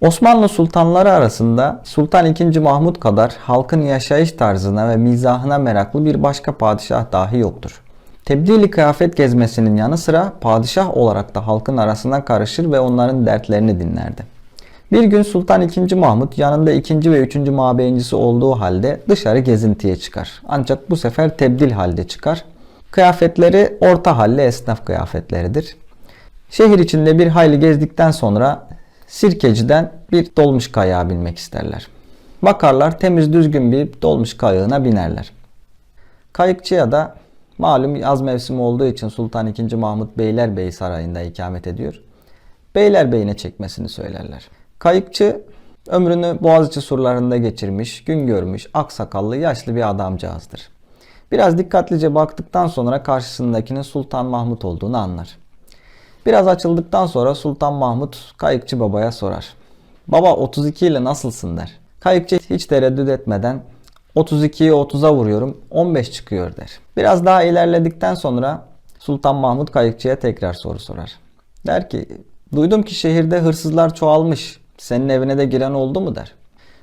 Osmanlı sultanları arasında Sultan II. Mahmut kadar halkın yaşayış tarzına ve mizahına meraklı bir başka padişah dahi yoktur. Tebdili kıyafet gezmesinin yanı sıra padişah olarak da halkın arasına karışır ve onların dertlerini dinlerdi. Bir gün Sultan II. Mahmut yanında ikinci ve üçüncü mabeyincisi olduğu halde dışarı gezintiye çıkar. Ancak bu sefer tebdil halde çıkar. Kıyafetleri orta halli esnaf kıyafetleridir. Şehir içinde bir hayli gezdikten sonra Sirkeci'den bir dolmuş kayağa binmek isterler. Bakarlar temiz düzgün bir dolmuş kayığına binerler. Kayıkçıya da malum yaz mevsimi olduğu için Sultan II. Mahmut Beylerbeyi Sarayı'nda ikamet ediyor. Beylerbeyi'ne çekmesini söylerler. Kayıkçı ömrünü Boğaziçi surlarında geçirmiş, gün görmüş, aksakallı, yaşlı bir adamcağızdır. Biraz dikkatlice baktıktan sonra karşısındakinin Sultan Mahmut olduğunu anlar. Biraz açıldıktan sonra Sultan Mahmut Kayıkçı babaya sorar. Baba 32 ile nasılsın der. Kayıkçı hiç tereddüt etmeden 32'yi 30'a vuruyorum 15 çıkıyor der. Biraz daha ilerledikten sonra Sultan Mahmut Kayıkçı'ya tekrar soru sorar. Der ki duydum ki şehirde hırsızlar çoğalmış. Senin evine de giren oldu mu der.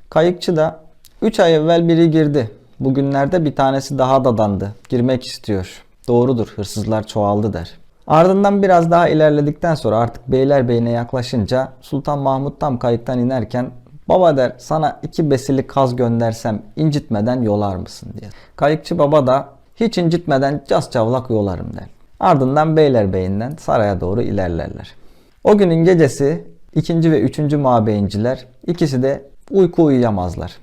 Kayıkçı da 3 ay evvel biri girdi. Bugünlerde bir tanesi daha dadandı. Girmek istiyor. Doğrudur hırsızlar çoğaldı der. Ardından biraz daha ilerledikten sonra artık Beylerbeyi'ne yaklaşınca Sultan Mahmut tam kayıktan inerken Baba der sana iki besili kaz göndersem incitmeden yolar mısın diye. Kayıkçı baba da hiç incitmeden cas çavlak yolarım der. Ardından Beylerbeyi'nden saraya doğru ilerlerler. O günün gecesi ikinci ve üçüncü mabeyinciler ikisi de uyku uyuyamazlar.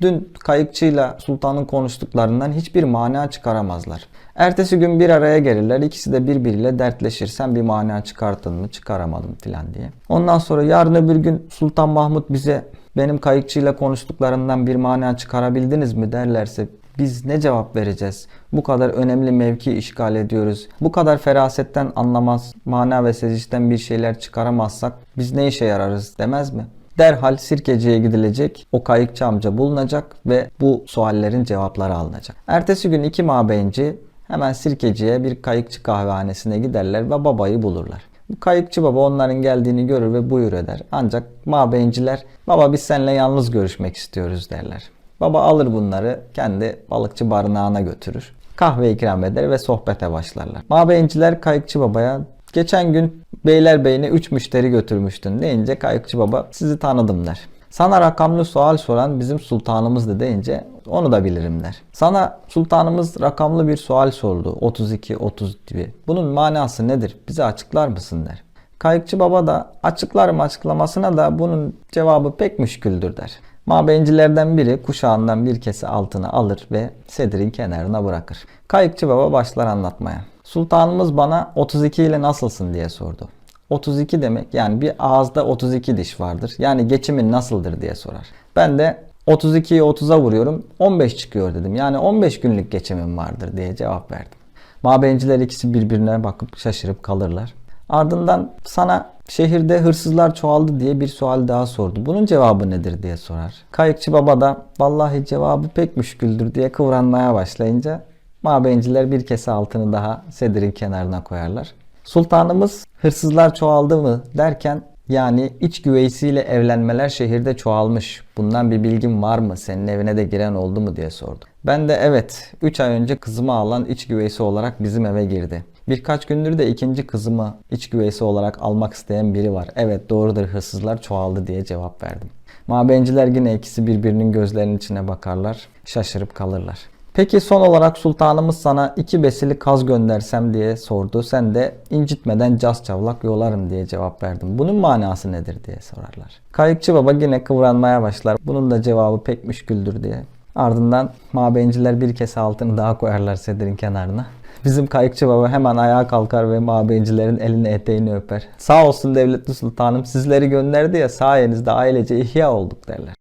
Dün kayıkçıyla sultanın konuştuklarından hiçbir mana çıkaramazlar. Ertesi gün bir araya gelirler. İkisi de birbiriyle dertleşir. Sen bir mana çıkarttın mı? Çıkaramadım filan diye. Ondan sonra yarın öbür gün Sultan Mahmut bize benim kayıkçıyla konuştuklarından bir mana çıkarabildiniz mi derlerse biz ne cevap vereceğiz? Bu kadar önemli mevki işgal ediyoruz. Bu kadar ferasetten anlamaz, mana ve sezişten bir şeyler çıkaramazsak biz ne işe yararız demez mi? Derhal Sirkeci'ye gidilecek, o kayıkçı amca bulunacak ve bu suallerin cevapları alınacak. Ertesi gün iki mabeyinci hemen Sirkeci'ye bir kayıkçı kahvehanesine giderler ve babayı bulurlar. Bu kayıkçı baba onların geldiğini görür ve buyur eder. Ancak mabeyinciler baba biz seninle yalnız görüşmek istiyoruz derler. Baba alır bunları kendi balıkçı barınağına götürür. Kahve ikram eder ve sohbete başlarlar. Mabeyinciler kayıkçı babaya geçen gün Beylerbeyi'ne 3 müşteri götürmüştün deyince kayıkçı baba sizi tanıdım der. Sana rakamlı sual soran bizim sultanımızdı deyince onu da bilirim der. Sana sultanımız rakamlı bir sual sordu. 32, 30 gibi. Bunun manası nedir? Bize açıklar mısın der. Kayıkçı baba da açıklarım açıklamasına da bunun cevabı pek müşküldür der. Mabeyincilerden biri kuşağından bir kese altına alır ve sedirin kenarına bırakır. Kayıkçı baba başlar anlatmaya. Sultanımız bana 32 ile nasılsın diye sordu. 32 demek yani bir ağızda 32 diş vardır. Yani geçimin nasıldır diye sorar. Ben de 32'yi 30'a vuruyorum 15 çıkıyor dedim. Yani 15 günlük geçimim vardır diye cevap verdim. Mabeyinciler ikisi birbirine bakıp şaşırıp kalırlar. Ardından sana şehirde hırsızlar çoğaldı diye bir sual daha sordu. Bunun cevabı nedir diye sorar. Kayıkçı baba da vallahi cevabı pek müşküldür diye kıvranmaya başlayınca mabeyinciler bir kese altını daha sedirin kenarına koyarlar. Sultanımız hırsızlar çoğaldı mı derken yani iç güveysiyle evlenmeler şehirde çoğalmış. Bundan bir bilgin var mı? Senin evine de giren oldu mu diye sordu. Ben de evet 3 ay önce kızımı alan iç güveysi olarak bizim eve girdi. Birkaç gündür de ikinci kızımı iç güveysi olarak almak isteyen biri var. Evet doğrudur hırsızlar çoğaldı diye cevap verdim. Mabenciler yine ikisi birbirinin gözlerinin içine bakarlar, şaşırıp kalırlar. Peki son olarak sultanımız sana iki besili kaz göndersem diye sordu. Sen de incitmeden cas çavlak yolarım diye cevap verdim. Bunun manası nedir diye sorarlar. Kayıkçı baba yine kıvranmaya başlar. Bunun da cevabı pek müşküldür diye. Ardından mabenciler bir kese altını daha koyarlar sedirin kenarına. Bizim kayıkçı baba hemen ayağa kalkar ve mabencilerin elini eteğini öper. Sağ olsun devletli sultanım sizleri gönderdi ya sayenizde ailece ihya olduk derler.